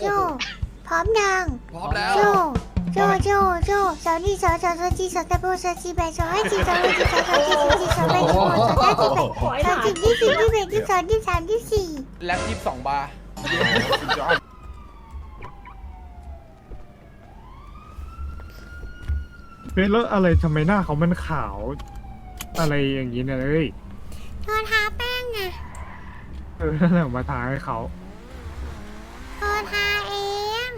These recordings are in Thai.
โจ พร้อมยังพร้อมแล้ว โจ โจ โจ โจสาวนี่สาวสาวสาวจีสาวตะโบสาวจีแบสาวให้จีสาวให้จีสาวสาวจีสาวจีสาวแบสาวสาวจีแบสาวจีที่สี่ที่แบที่สองที่สามที่สี่แล็บยี่สิบสองบาร์เฮ้ยแล้วอะไรทำไมหน้าเขามันขาว อะไรอย่างนี้เนี่ยเอ้ยเธอทาแป้งไงเออนั่นแหละมาทาให้เขา เธอทาเอง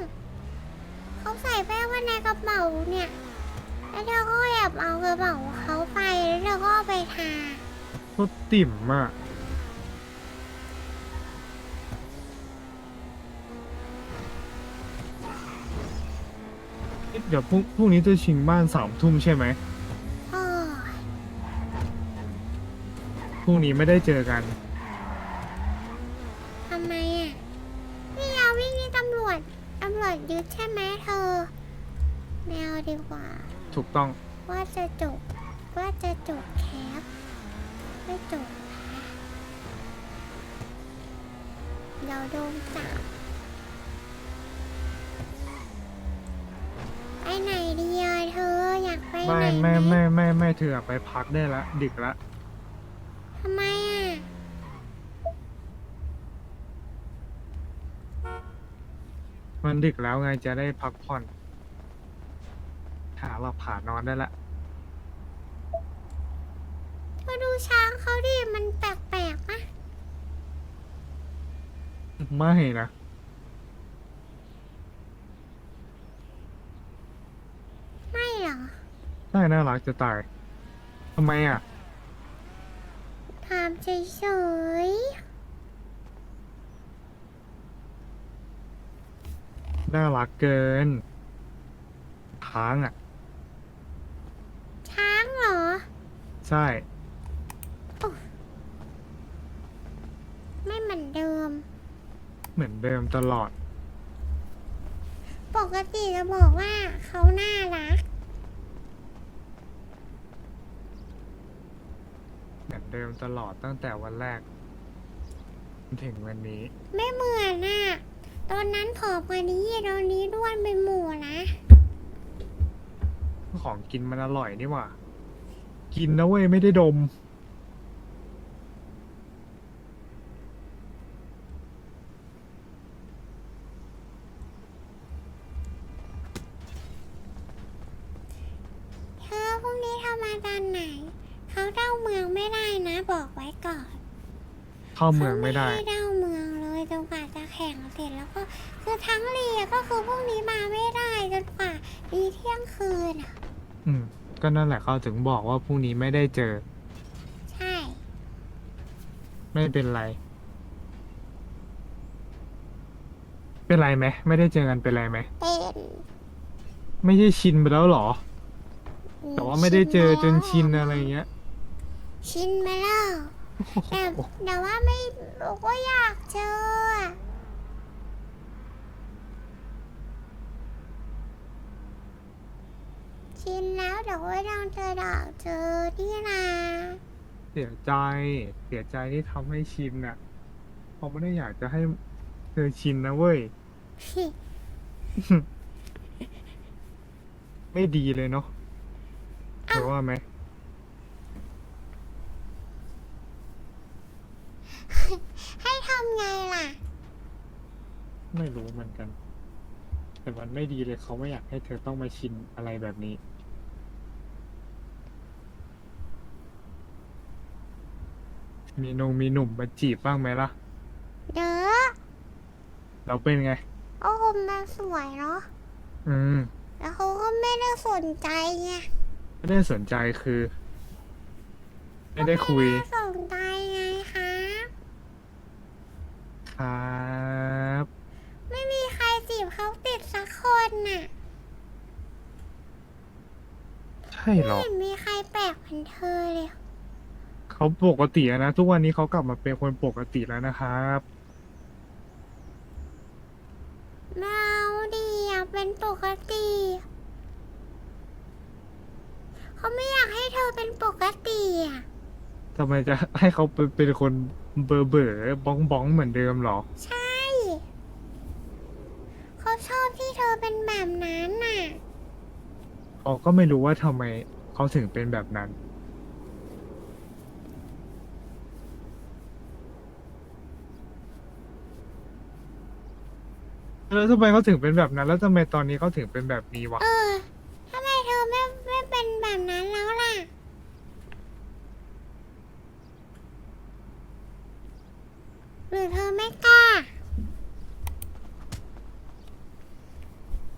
เขาใส่แป้งไว้ในกระ เป๋าเนี่ยแล้วเธอก็แอบเอากระเป๋าเขาไปแล้วเธอก็เอาไปทาโคตรติ่มอะเดี๋ยวพรุ่งพรุ่งนี้จะชิงบ้านสามทุ่มใช่ไหมโอ้ยพรุ่งนี้ไม่ได้เจอกัน ทำไมอะนี่เอาวิ่งนี่ตำรวจตำรวจยึดใช่ไหมเธอแมว ดีกว่า ถูกต้อง ว่าจะจบ ว่าจะจบแคปไม่จบนะเดี๋ยวโดนจับไปไหนดีอะเธออยากไปไหนไม่ไม่ไม่ไม่ไม่เธออะไปพักได้ละ ดึกละ ทำไมอะ มันดึกแล้วไงจะได้พักผ่อน หาหลับผานอนได้ละเธอดูช้างเขาดิ มันแปลกๆนะไม่นะ ไม่เหรอใช่น่ารักจะตายทำไมอะ ถามเฉยน่ารักเกินช้างอะ ๆช้างเหรอ ใช่ ไม่เหมือนเดิม เหมือนเดิมตลอด ปกติจะบอกว่าเขาน่ารัก เหมือนเดิมตลอดตั้งแต่วันแรกจนถึงวันนี้ ไม่เหมือนน่ะตอนนั้นผอมกว่านี้ตอนนี้ด้วนไปหมู่นะ ของกินมันอร่อยนี่หว่า กินนะเว้ย ไม่ได้ดม เธอพรุ่งนี้ทำมาตอนไหน เขาเด้าเมืองไม่ได้นะ บอกไว้ก่อนเข้าเมืองไม่ได้เขาให้เด้าเมืองเลยจนกว่าจะแข่งเสร็จแล้วก็คือทั้งเรียก็คือพรุ่งนี้มาไม่ได้จนกว่าดีเที่ยงคืนอะอืม ก็นั่นแหละเขาถึงบอกว่าพรุ่งนี้ไม่ได้เจอ ใช่ ไม่เป็นไร เป็นไรไหมไม่ได้เจอกันเป็นไรไหมเป็นไม่ใช่ชินไปแล้วเหรอ แต่ว่าไม่ได้เจอจนชินอะไรเงี้ย ชินไปแล้วแต่แต่ว่าไม่เราก็อยากเจออะ ชินแล้วเดี๋ยวก็ต้องเจอดอกเจอที่นาเสียใจ เสียใจที่ทำให้ชินอะเขาไม่ได้อยากจะให้เธอชินนะเว้ย ไม่ดีเลยเนาะเธอว่าไหม ให้ทำไงล่ะ ไม่รู้เหมือนกัน แต่มันไม่ดีเลยเขาไม่อยากให้เธอต้องมาชินอะไรแบบนี้ มีนงมีหนุ่มมาจีบบ้างไหมล่ะ เด้อเราเป็นไง โอ้โหมันสวยเนาะอืม แล้วเขาก็ไม่ได้สนใจไงไม่ได้สนใจคือ ไม่ได้คุย ไม่ได้สนใจไงคะครับ ไม่มีใครจีบเขาติดสักคนน่ะใช่หรไม่อ เห็นมีใครแปลกเหมือนเธอเลย เขาปกติแล้วนะ ทุกวันนี้เขากลับมาเป็นคนปกติแล้วนะครับไม่เอาดีอยากเป็นปกติ เขาไม่อยากให้เธอเป็นปกติอะทำไมจะให้เขาเป็นเป็นคนเบอร์เบอร์บ้องบ้องเหมือนเดิมเหรอ ใช่ชอบที่เธอเป็นแบบนั้นน่ะเขาก็ไม่รู้ว่าทำไมเขาถึงเป็นแบบนั้น แล้วทำไมเขาถึงเป็นแบบนั้น แล้วทำไมตอนนี้เขาถึงเป็นแบบนี้วะ เออทำไมเธอไม่ไม่เป็นแบบนั้นแล้วล่ะ หรือเธอไม่กล้า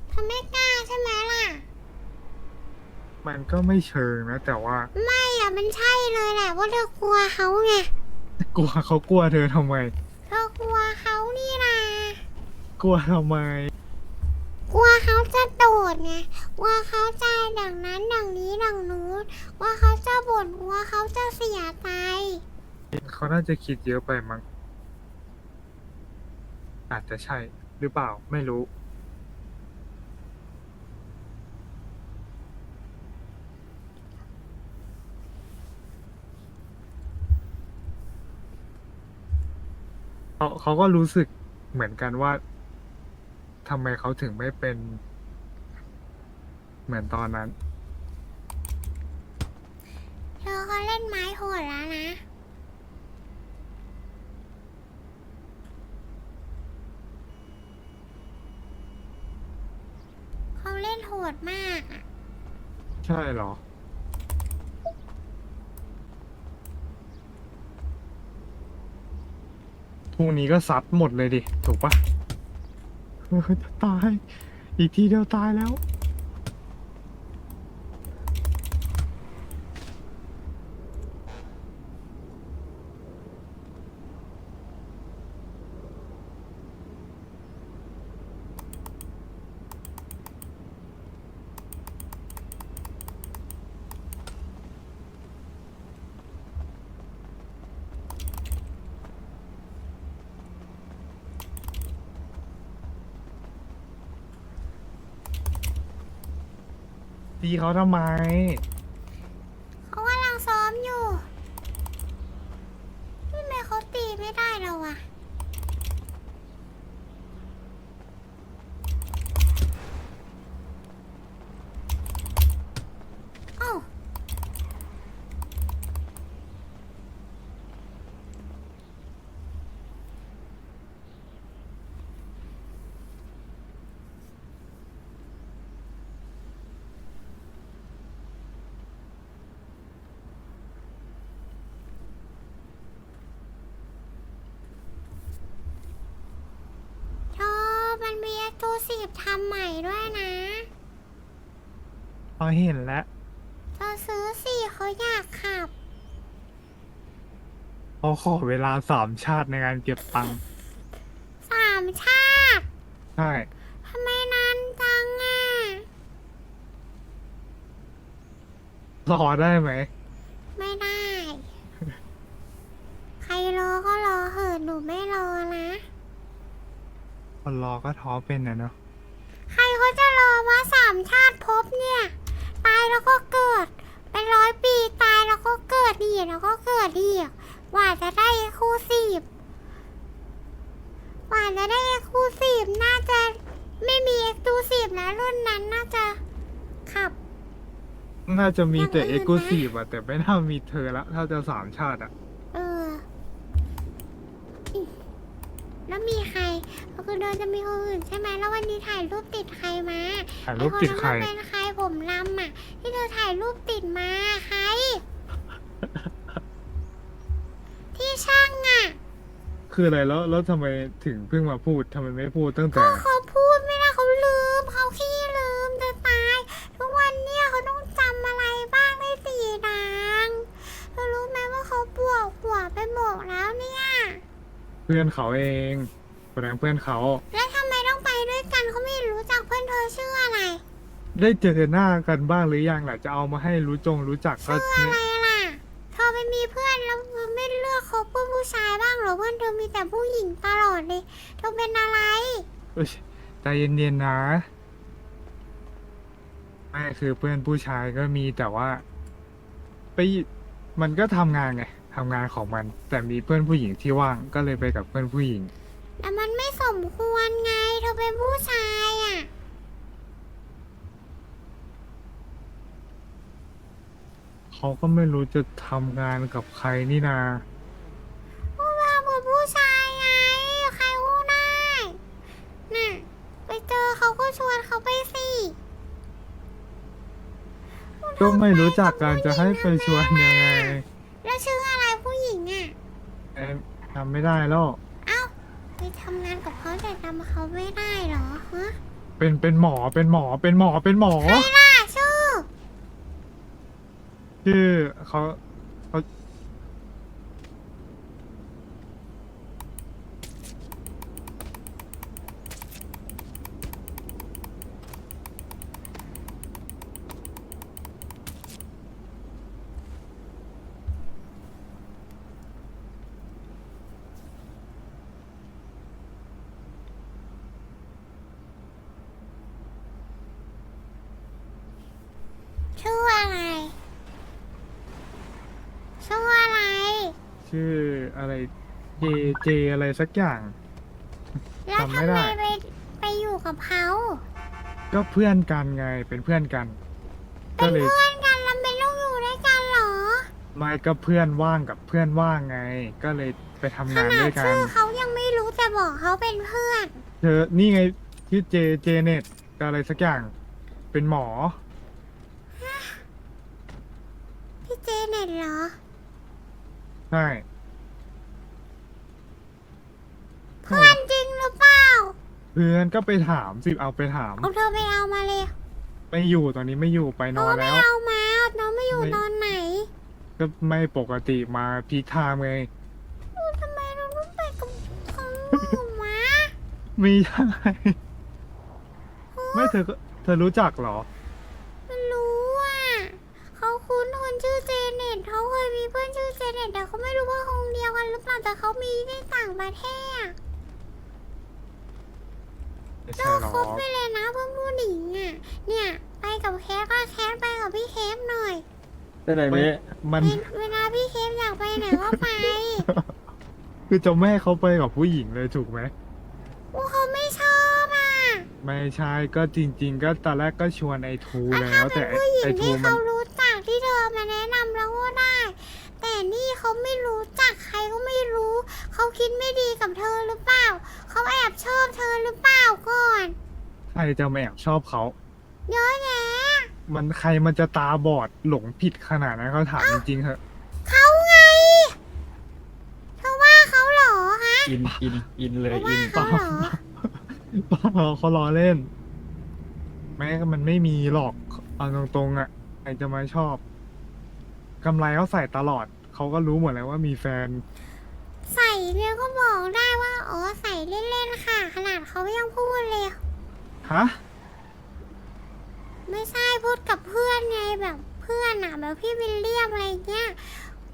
เธอไม่กล้าใช่ไหมล่ะ มันก็ไม่เชิงนะ แต่ว่าไม่อะมันใช่เลยแหละว่าเธอกลัวเขาไง กลัวเขากลัวเธอทำไม เธอกลัวเขานี่นะ กลัวทำไม กลัวเขาจะโดดไงกลัวเขาจะดังนั้นดังนี้ดังนู้นกลัวเขาจะบ่นกลัวเขาจะเสียใจเขาน่าจะคิดเยอะไปมั้งอาจจะใช่หรือเปล่าไม่รู้ เขาเขาก็รู้สึกเหมือนกันว่า ทำไมเขาถึงไม่เป็น เหมือนตอนนั้น เธอเขาเล่นไม้โหดแล้วนะ เขาเล่นโหดมากอะใช่เหรอ พรุ่งนี้ก็ซัดหมดเลยดิ ถูกปะเออ จะตาย อีกทีเดียวตายแล้ว ตีเขาทำไม เขากำลังซ้อมอยู่ทำไมเขาตีไม่ได้เราอะเอ้า เธอ มันมีเอ็กซ์คลูซีฟทำใหม่ด้วยนะ พอเห็นแล้วเธอซื้อสิเขาอยากขับ เขาขอเวลาสามชาติในการเก็บตังค์สามชาติใช่ทำไมนานจังอะรอได้ไหม ไม่ได้ ใครรอก็รอเหอะหนูไม่รอนะ คนรอก็ท้อเป็นนะเนาะใครเขาจะรอว่าสามชาติภพเนี่ย ตายแล้วก็เกิด เป็นร้อยปีตายแล้วก็เกิดอีกแล้วก็เกิดอีกกว่าจะได้เอ็กซ์คลูซีฟกว่าจะได้เอ็กซ์คลูซีฟน่าจะไม่มีเอ็กซ์คลูซีฟนะรุ่นนั้นน่าจะขับ น่าจะมีแต่อย่างอื่เอ็นกนะซ์คลูซีฟอะแต่ไม่น่ามีเธอละถ้าจะสามชาติอะ เอออิแล้วมีใคร ก็คือเดินจะมีคนอื่นใช่ไหมแล้ววันนี้ถ่ายรูปติดใครมาถ่ายรูปติดใครไอ้นนั้นมันเป็นใครผมลำอะ ที่เธอถ่ายรูปติดมาใคร ที่ช่างอะ คืออะไรแล้วแล้วทำไมถึงเพิ่งมาพูดทำไมไม่พูดตั้งแต่ ก็เขาพูดไม่ได้เขาลืมเขาขี้ลืมจะตาย ทุกวันเนี่ยเขาต้องจำอะไรบ้างได้สี่นางเธอรู้ไหมว่าเขาปวดหัวไปหมดแล้วเนี่ย เพื่อนเขาเอง คนนั้นเพื่อนเขา แล้วทำไมต้องไปด้วยกันเขาไม่รู้จักเพื่อนเธอชื่ออะไรได้เจอหน้ากันบ้างหรือยังล่ะจะเอามาให้รู้จงรู้จักก็ชื่อเนี่อะไรยล่ะ เธอไปมีเพื่อนแล้วเธอไม่เลือกคบเพื่อนผู้ชายบ้างเหรอเพื่อนเธอมีแต่ผู้หญิงตลอดเลยเธอเป็นอะไร เอ้ยใจเย็นๆนะไม่คือเพื่อนผู้ชายก็มีแต่ว่า ไปมันก็ทำงานไงทำงานของมัน แต่มีเพื่อนผู้หญิงที่ว่างก็เลยไปกับเพื่อนผู้หญิง แต่มันไม่สมควรไงเธอเป็นผู้ชายอะ่ะ เขาก็ไม่รู้จะทำงานกับใครนี่นา พวกเราเป็นผู้ชายไง ใครอู้ได้ น่ะ ไปเจอเขาก็ชวนเขาไปสิก็ไม่รู้จักการจะให้ไปชวนยังไง แล้วชื่ออะไรผู้หญิงอะ เอ๊ะทำไม่ได้แล้ว เป็นเป็นหมอเป็นหมอเป็นหมอเป็นหมอ ใครล่ะชื่อ ชื่อเขาเขา ชื่ออะไร ชื่ออะไร ชื่ออะไรเจเจอะไรสักอย่าง แล้วจำไม่ทำไมได้ ไปไปอยู่กับเขาก็เพื่อนกันไงเป็นเพื่อนกัน เป็ก็นเลยเพื่อนกันแล้วเป็นลูกอยู่ด้วยกันเหรอ ไม่ก็เพื่อนว่างกับเพื่อนว่างไง ก็เลยไปทำขงานนาด้ดวยกันชื่อเขายังไม่รู้แต่บอกเขาเป็นเพื่อน เธอนี่ไงชื่อเจเจเน็ตก็อะไรสักอย่าง เป็นหมอพี่เจเน็ตเหรอ ใช่เพื่อนจริงหรือเปล่า เพื่อนก็ไปถามสิเอาไปถามเอาเธอไปเอามาเลยไม่อยู่ตอนนี้ไม่อยู่ไปนเขาอนไม่แล้วเอามาน้องไม่อยู่ไม่ตอนไหน ก็ไม่ปกติมาพีคไทม์ไงอู้ทำไมเราต้องไปกับเขาหมาไม่ใช่ไม่เธอก็เธอรู้จักเหรอ ไม่รู้อะเขาคุ้นคน ชื่อเจเน็ตเขาเคยมีเพื่อนชื่อเจเน็ตแต่เขาไม่รู้ว่าคงเดียวกันหรือเปล่าแต่เขามีในต่างประเทศไม่เลิใช่กหรอคบไปเลยนะเพื่อนผู้หญิงอะ เนี่ยไปกับแคทก็แคทไปกับพี่เคฟหน่อยไปไหนไม่เมมัน เวเวลาพี่เคฟอยากไปไหนก็ไป คือจะแม่ให้เขาไปกับผู้หญิงเลยถูกไหมว่าเขาไม่ชอบอะไม่ใช่ก็จริง ๆ ก็ตอนแรกก็ชวนไอ้ทูแล้วแต่ไอ้ผู้หญิงไอ้ทูที่มันเขารู้จักที่เธอมาแนะนำแล้วก็ได้ แต่นี่ เขาไม่รู้จักใครก็ไม่รู้ เขาคิดไม่ดีกับเธอหรือเปล่า เขาแอบชอบเธอหรือเปล่าก่อน ใครจะมาแอบชอบเขา เยอะแยะมันใครมันจะตาบอดหลงผิดขนาดนั้นเขาถามจริงๆเหอะเขาไง เธอว่าเขาเหรอฮะอินอินอินเลยเธออิว่านเขาเหรอเปล่าเขาล้อเล่น แม้มันไม่มีหรอกเอาตรงๆอะใครจะมาชอบกำไรเขาใส่ตลอด เขาก็รู้หมดแล้วว่ามีแฟน ใส่เนี่ยก็บอกได้ว่าอ๋อใส่เล่นๆค่ะ ขนาดเขายังพูดเลย ฮะ ไม่ใช่พูดกับเพื่อนไงแบบเพื่อนอะแบบพี่วิลเลียมอะไรเงี้ย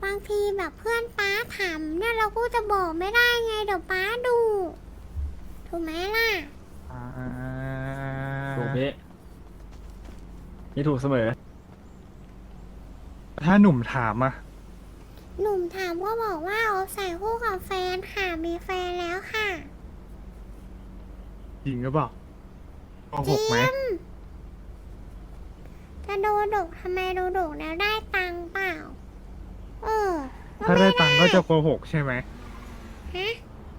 บางทีแบบเพื่อนป้าถามเนี่ยเราก็จะบอกไม่ได้ไงเดี๋ยวป้าดูถูกไหมล่ะ อ่าถูกเมนี่ถูกเสมอ ถ้าหนุ่มถามอะ หนุ่มถามก็บอกว่าอ๋อใส่คู่กับแฟนค่ะมีแฟนแล้วค่ะจริงหรือเปล่าโกหกไหมจริงจะโดดกทำไมโดดกแล้วได้ตังค์เปล่า เออถ้าได้ตังค์ก็จะโกหกใช่ไหมฮะ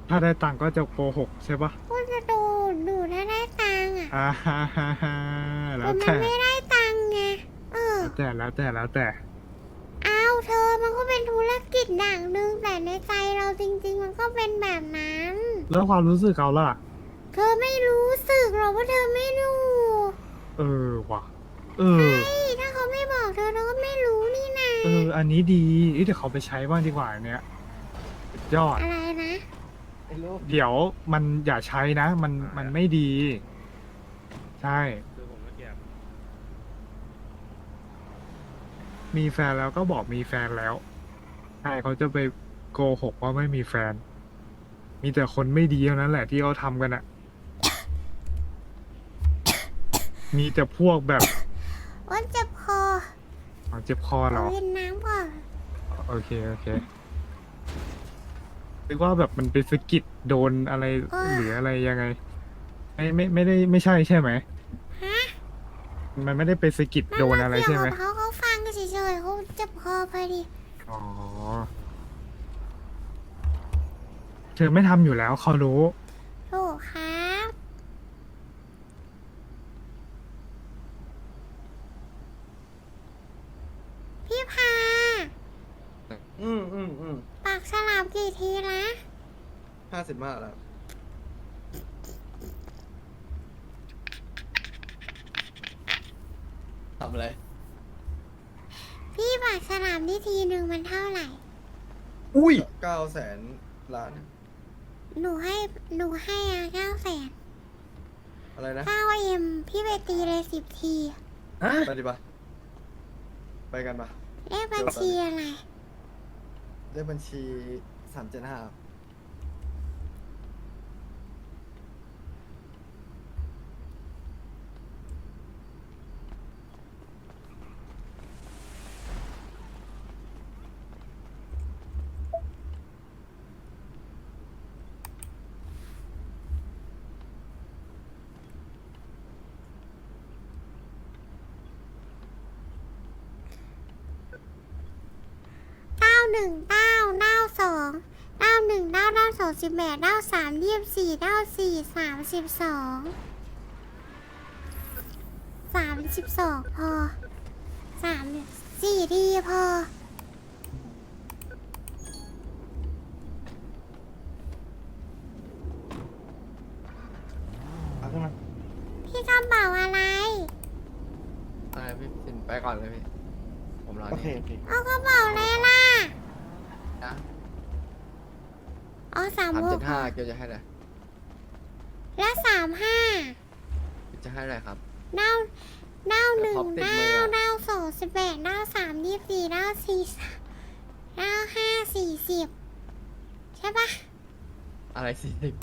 ถ้าได้ตังค์ก็จะโกหกใช่ปะก็จะโดดดูถ้าได้ตังค์อะอ่าฮ่าฮ่าฮ่าแล้แต่วมันแต่ไม่ได้ตังค์ไงเออ แล้วแต่แล้วแต่แล้วแต่ เป็นธุรกิจอย่างหนึ่งแต่ในใจเราจริง ๆ มันก็เป็นแบบนั้น แล้วความรู้สึกเขาล่ะ เธอไม่รู้สึกหรอกว่าเธอไม่รู้เออว่ะ เออเฮ้ยถ้าเขาไม่บอกเธอเธอก็ไม่รู้นี่นะเออ อันนี้ดีเอ้ยเดี๋ยวเขาไปใช้บ้างดีกว่าอันเนี้ยสุดยอด อะไรนะเดี๋ยวมันอย่าใช้นะ มันมันไม่ดี ใช่ มีแฟนแล้วก็บอกมีแฟนแล้วใช่เขาจะไปโกหกว่าไม่มีแฟน มีแต่คนไม่ดีเท่านั้นแหละที่เขาทำกันอะมีแต่พวกแบบว่าเจ็บคออ๋อเจ็บคอเหรเอาอเย็นน้ำก่อนโอเค โอเคนึกว่าแบบมันไปสะกิดโดนอะไรหรืออะไรยังไง ไม่ไม่ไม่ได้ไม่ใช่ใช่ไหม ฮะมันไม่ได้ไปสะกิดโดนอะไรใช่ไหมนเกี่ยวกับเขาเขาฟังเฉเฉยๆเขาเจ็บคอพอดี อ๋อเธอไม่ทำอยู่แล้วเขารู้ ถูกครับ พี่พา อืมอืมอืมปากฉลามกี่ทีละห้าสิบห้าแล้ว ทำอะไร พี่ปากฉลามที่ทีหนึ่งมันเท่าไหร่ อุ้ยเก้าแสนล้าน หนูให้หนูให้อะเก้าแสนอะไรนะ เก้าเอ็มพี่ไปตีเลยสิบทีไปดิปะไปกันปะเลขบัญชีอะไร เลขบัญชีสามเจ็ดห้า หนึ่งเก้าเก้าสองเก้าหนึ่งเก้าเก้าสองสิบแปดเก้าสามยี่สิบสี่เก้าสี่สามสิบสองสามสิบสองพอสามสี่ทีพอเอาขึ้นมาพี่กระเป๋าอะไรอะไรพี่สินไปก่อนเลยพี่ ผมรอโอเคนี่ โอเค เอากระเป๋าอะไรล่ะ นะอ๋อสามสามหเจ็กดห้าเกียวจะให้อะไรและสามห้าจะให้อะไรครับ เน่าเน่าหนึ่งท็อปติดเน่ามืออะ เน่าสองสิบแปดเน่าสามยี่สิบสี่เน่าสี่เน่าห้าสี่สิบใช่ปะอะไรสี่สิบ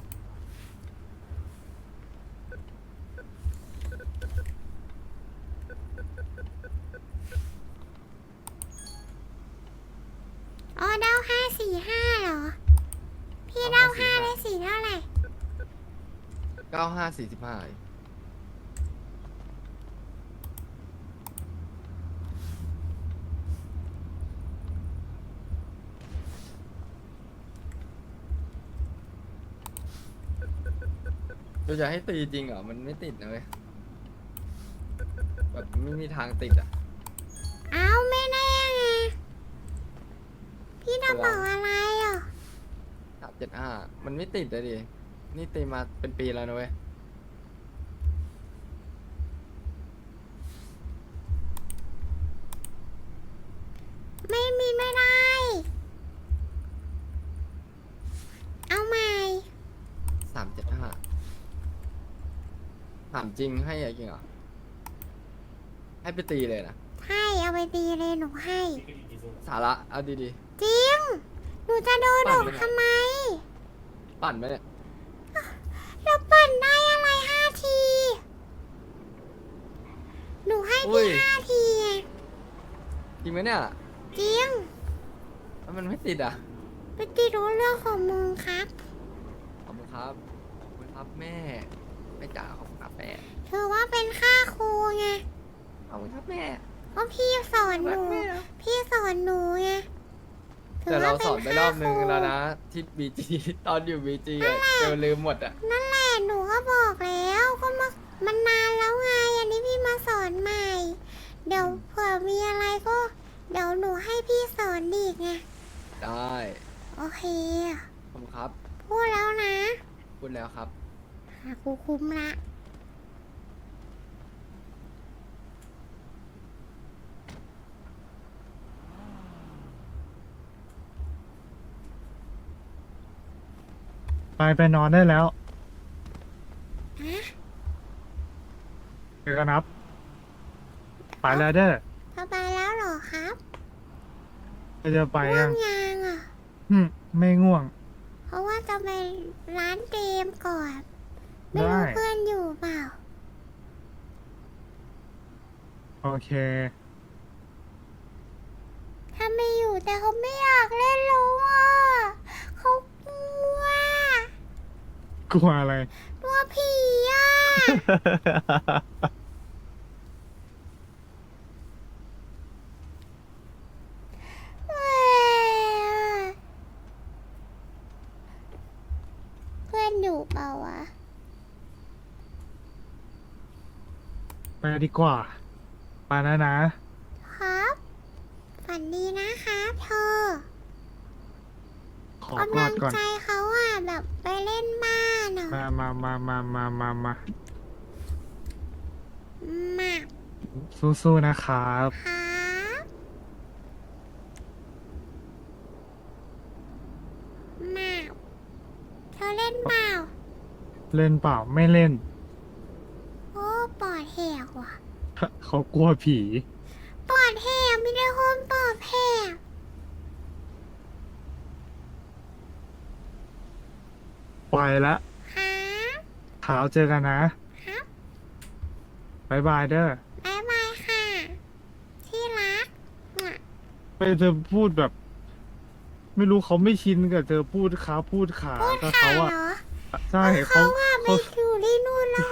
อ๋อเน่าห้าสี่ห้าเหรอ พี่เน่าห้าได้สี่เท่าไหร่ เก้าห้าสี่สิบห้าเราจะให้ตีจริงเหรอ มันไม่ติดนะเว้ยแบบไม่มีทางติดอะ เอาไม่แน่ไง พี่จะบอกอะไรอะ สามเจ็ดห้ามันไม่ติดเลยดิ นี่ตีมาเป็นปีแล้วนะเว้ย ไม่มีไม่ได้ เอาใหม่ สามเจ็ดห้าถามจริงให้อะไรจริงเหรอ ให้ไปตีเลยนะ ให้เอาไปตีเลยหนูให้ สาระ เอาดีจริง หนูจะโดนหนูทำไม ๆ ปั่นไหมเนี่ย เราปั่นได้อะไรห้าที หนูให้ อุ้พี่ยห้าทีไงจริงไหมเนี่ยจริงแล้วมันไม่ติดอะ ไปตีรู้เรื่องของมึงครับ ขอบคุณครับ ขอบคุณครับแม่ แม่จ๋าขอบคุณครับแม่ ถือว่าเป็นค่าครูไงขอบคุณครับแม่เพราะพี่สอนหนูพี่สอนหนูไงถืแต่เราว่สอนไปรอบนึงค่าคแล้วนะที่บีจีตอนอยู่บีจีอะเจอลืมหมดอะ นั่นแหละหนูก็บอกแล้ว ก็มา มันนานแล้วไง อันนี้พี่มาสอนใหม่ เดี๋ยวเผื่อมีอะไรก็ เดี๋ยวหนูให้พี่สอนอีกไง ได้โอเคขอบคุณครับ พูดแล้วนะพูดแล้วครับ หากูคุ้มละไปไปนอนได้แล้ว ฮะ เดี๋ยวก็นับไปแล้วเด้อจะไปแล้วเหรอครับก็จะไปง่วยังงยังอะหึไม่ง่วง เพราะว่าจะไปร้านเกมก่อน ไม่รู้ได้เพื่อนอยู่เปล่า โอเค ถ้าไม่อยู่แต่เขาไม่อยากเล่นแล้วอะเขากลัวกลัวอะไร กลัวผีอะ ไไปดีกว่าไปนะนะ ครับ ฝันดีนะครับเธอขอกำอลัดงก่อน ใจเขาอะแบบไปเล่นบ้านอะมามามามามามามามาสู้ๆนะครับ ครับมาเธอเล่นเปล่า เล่นเปล่าไม่เล่นโอ้ปอดแห กว่ะเขากลัวผี ปอดแหกมีแต่คนปอดแหกไปละครับเท้าเจอกันนะครับบายบายเด้อ บายบายค่ะ ที่รักอะไปเธอพูดแบบ ไม่รู้เขาไม่ชินกับเธอพูดขาพูดขาพูดกับค่ะเขาอะเหรอใช่เขาเขาอะไปเขาอยู่ที่นู่นแล้ว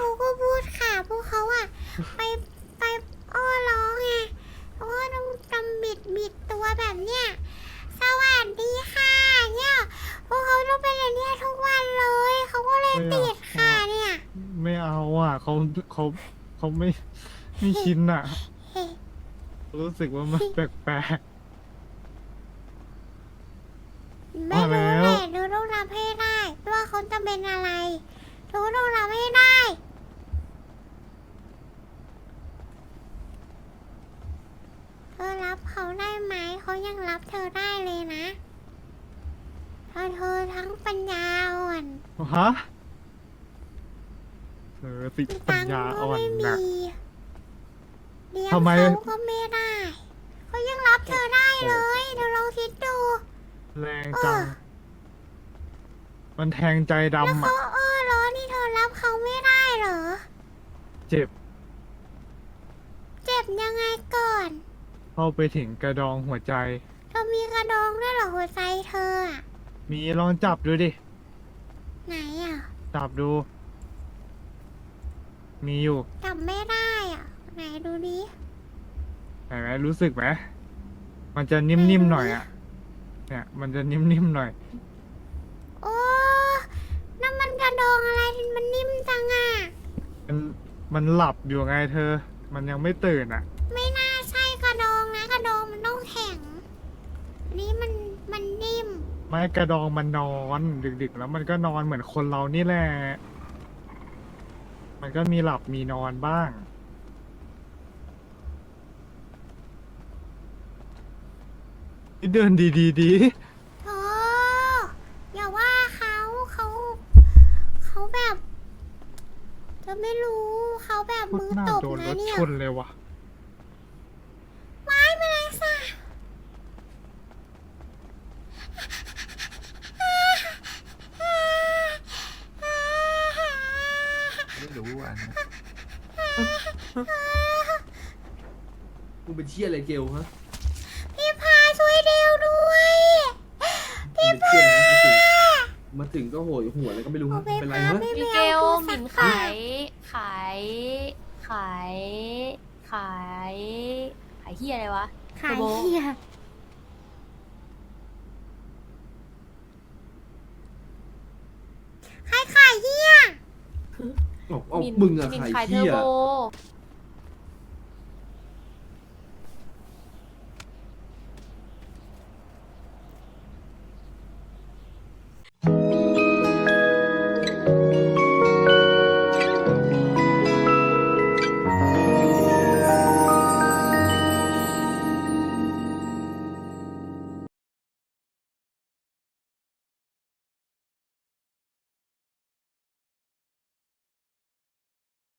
ไปไปอ้อร้องไงเขาก็ต้องจำบิดบิดตัวแบบเนี้ยสวัสดีค่ะเนี่ยพวกเขาต้องเป็นอย่างเนี้ยทุกวันเลยเขาก็เลยติดค่ะเนี่ยไม่เอาอะเขาเขาเขาไม่ไม่ชินอะเฮ้รู้สึกว่ามันแปลกไม่รู้มาแหแล้วละดูต้องรับให้ได้ว่าเขาจะเป็นอะไรดูต้องรับให้ได้ เธอ รับเขาได้ไหม เขายังรับเธอได้เลยนะเธอเธอทั้งปัญญาอ่อนๆฮะเธอติดปัญตังค์ญาก็อ่อนไม่นะ มีเลี้ยงทำไม เขาก็ไม่ได้เขายังรับเธอได้เลยเธอลองคิดดู แรงเอจังอมันแทงใจแล้วดำเขาอะอ้อร้อนี่เธอรับเขาไม่ได้เหรอ เจ็บ เจ็บยังไงก่อน เข้าไปถึงกระดองหัวใจ เธอมีกระดองด้วยเหรอหัวใจเธออะมีลองจับดูดิ ไหนอะจับดู มีอยู่จับไม่ได้อะ ไหนดูดิเห็นไหมรู้สึกไหมมันจะนิ่มๆหน่อยอะ เนี่ย มันจะนิ่มๆหน่อย โอ้นั่นมันกระดองอะไรมันนิ่มจังอะมันมันหลับอยู่ไงเธอ มันยังไม่ตื่นอะไม่น่าใช่ก ระดองนะกระดองมันต้องแข็งอันนี้มันมันนิ่ม ไม่กระดองมันนอนดึกๆ แล้วมันก็นอนเหมือนคนเรานี่แหละ มันก็มีหลับมีนอนบ้าง เดินดีๆดีโอ้อย่าว่าเขาเขาเขาแบบ จะไม่รู้เขาแบบพูดมือหน้าตบโดนรนะถเนี่ยชนเลยว่ะ ว้ายแมลงสาบ ไม่รู้อะ มึง เป็นเชี่ยอะไรเกลฮะพี่พาช่วยเดียวด้วยมึงเป็นเชี่ยอะไรฮะมาถึงมาถึงก็โหยหัวแล้วก็ไม่รู้ฮะโอ้เป็นไรพาฮะไม่มิไปเกเอาลโทรหศัมิพนท์ขายขายขายขายขายเฮียอะไรวะขายโบเหี้ยใครขายเหี้ยเอาเอามินมึงอะมินขายขายเทอเที่ร์ยโบ